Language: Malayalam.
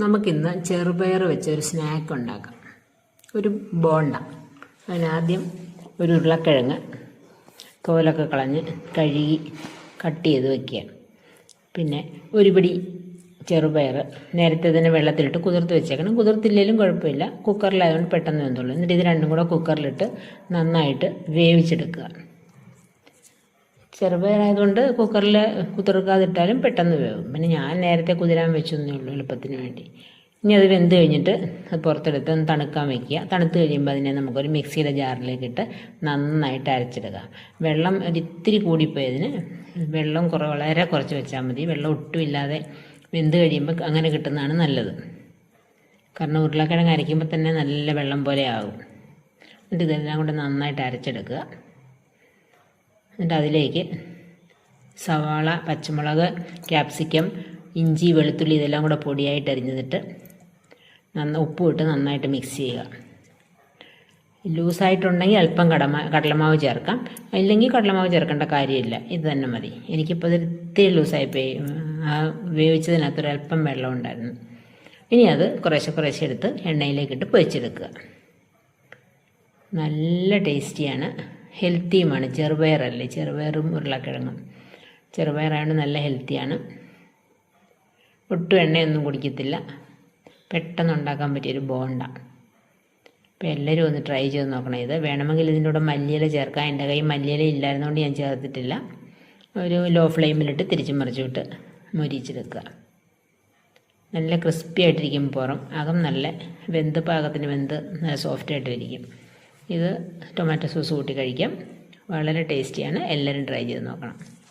നമുക്കിന്ന് ചെറുപയർ വെച്ച് ഒരു സ്നാക്ക് ഉണ്ടാക്കാം. ഒരു ബോണ്ട. അതിനാദ്യം ഒരു ഉരുളക്കിഴങ്ങ് തോലൊക്കെ കളഞ്ഞ് കഴുകി കട്ട് ചെയ്ത് വെക്കുക. പിന്നെ ഒരു പിടി ചെറുപയർ നേരത്തെ തന്നെ വെള്ളത്തിലിട്ട് കുതിർത്ത് വെച്ചേക്കണം. കുതിർത്തില്ലെങ്കിലും കുഴപ്പമില്ല. കുക്കറിലായതുകൊണ്ട് പെട്ടെന്ന് വെന്തുള്ളൂ. എന്നിട്ട് ഇത് രണ്ടും കൂടെ കുക്കറിലിട്ട് നന്നായിട്ട് വേവിച്ചെടുക്കുക. ചെറുപയറായതുകൊണ്ട് കുക്കറിൽ കുതിർക്കാതിട്ടാലും പെട്ടെന്ന് വേവും. പിന്നെ ഞാൻ നേരത്തെ കുതിരാൻ വെച്ചൊന്നേ ഉള്ളൂ എളുപ്പത്തിന് വേണ്ടി. ഇനി അത് വെന്ത് കഴിഞ്ഞിട്ട് അത് പുറത്തെടുത്ത് ഒന്ന് തണുക്കാൻ വെക്കുക. തണുത്ത് കഴിയുമ്പോൾ അതിനെ നമുക്കൊരു മിക്സിയുടെ ജാറിലേക്ക് ഇട്ട് നന്നായിട്ട് അരച്ചെടുക്കുക വെള്ളം ഒരിത്തിരി കൂടിപ്പോയതിന് വെള്ളം കുറേ വളരെ കുറച്ച് വെച്ചാൽ മതി. വെള്ളം ഒട്ടുമില്ലാതെ വെന്ത് കഴിയുമ്പോൾ അങ്ങനെ കിട്ടുന്നതാണ് നല്ലത്. കാരണം ഉരുളക്കിഴങ്ങ് അരയ്ക്കുമ്പോൾ തന്നെ നല്ല വെള്ളം പോലെ ആകും എന്നിട്ട് ഇതെല്ലാം കൂടെ നന്നായിട്ട് അരച്ചെടുക്കുക. എന്നിട്ട് അതിലേക്ക് സവാള പച്ചമുളക് ക്യാപ്സിക്കം ഇഞ്ചി വെളുത്തുള്ളി ഇതെല്ലാം കൂടെ പൊടിയായിട്ട് അരിഞ്ഞിട്ട് നന്ന ഉപ്പും ഇട്ട് നന്നായിട്ട് മിക്സ് ചെയ്യുക. ലൂസായിട്ടുണ്ടെങ്കിൽ അല്പം കടമ കടലമാവ് ചേർക്കാം. ഇല്ലെങ്കിൽ കടലമാവ് ചേർക്കേണ്ട കാര്യമില്ല. ഇത് തന്നെ മതി. എനിക്കിപ്പോൾ ഇത് ഇത്തിരി ലൂസായിപ്പോയി ആ ഉപയോഗിച്ചതിനകത്തൊരു അല്പം വെള്ളം ഉണ്ടായിരുന്നു. ഇനി അത് കുറേശ്ശെ കുറേശ്ശെ എടുത്ത് എണ്ണയിലേക്കിട്ട് പൊരിച്ചെടുക്കുക. നല്ല ടേസ്റ്റിയാണ് ഹെൽത്തിയുമാണ് ചെറുപയറല്ലേ? ചെറുപയറും ഉരുളക്കിഴങ്ങും. ചെറുപയറായതുകൊണ്ട് നല്ല ഹെൽത്തിയാണ് ഒട്ടും എണ്ണയൊന്നും കുടിക്കത്തില്ല. പെട്ടെന്ന് ഉണ്ടാക്കാൻ പറ്റിയൊരു ബോണ്ട. അപ്പോൾ എല്ലാവരും ഒന്ന് ട്രൈ ചെയ്ത് നോക്കണം ഇത്. വേണമെങ്കിൽ ഇതിന്റെ കൂടെ മല്ലിയില ചേർക്കാം. എന്റെ കയ്യിൽ മല്ലിയില ഇല്ലായിരുന്നുകൊണ്ട് ഞാൻ ചേർത്തിട്ടില്ല. ഒരു ലോ ഫ്ലെയിമിലിട്ട് തിരിച്ചു മറിച്ചിട്ട് മൊരിച്ചെടുക്കുക നല്ല ക്രിസ്പി ആയിട്ടിരിക്കും പുറം. അകം നല്ല വെന്ത് പാകത്തിന് വെന്ത് നല്ല സോഫ്റ്റ് ആയിട്ടിരിക്കും. ഇത് ടൊമാറ്റോ സോസ് കൂട്ടി കഴിക്കാം. വളരെ ടേസ്റ്റിയാണ്. എല്ലാവരും ട്രൈ ചെയ്ത് നോക്കണം.